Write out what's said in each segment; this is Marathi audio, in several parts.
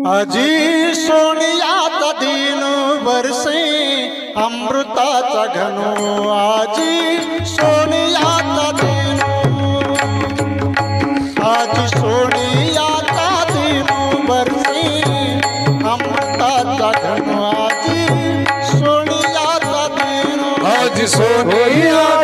अजी सोनिया दिन वर्षे अमृताचा घनो. आजी सोनियाचा दिन. आजी सोनियाचा दिन वर्षे अमृताचा घनो. आजी सोनियाचा दिन. आजी सोनिया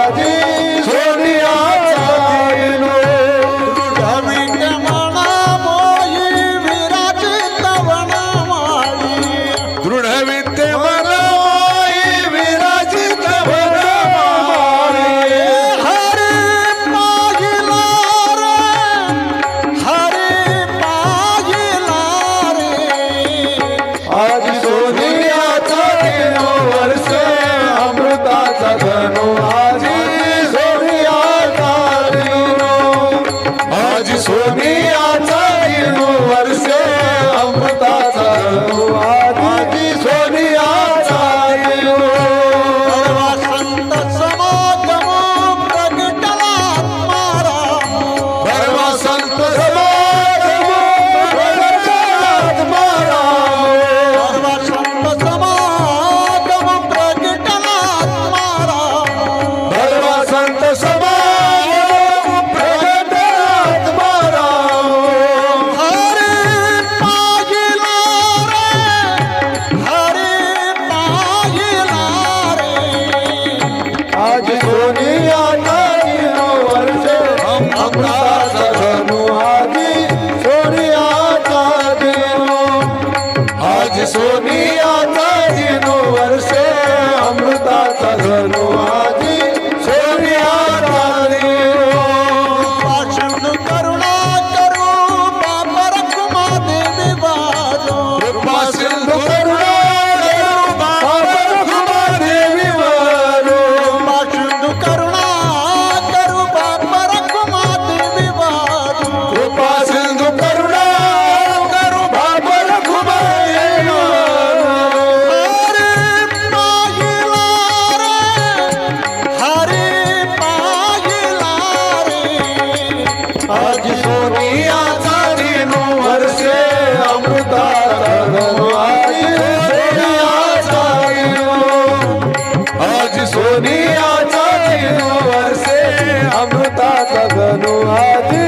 मी आता वर्ष આજ સોનિયા તારી નો વર્ષ અમૃતા आज सोनियाचा दिनू वर्षे अमृताचा धनु आज सोनियाचा दिनू आज वर्षे अमृता धनु आज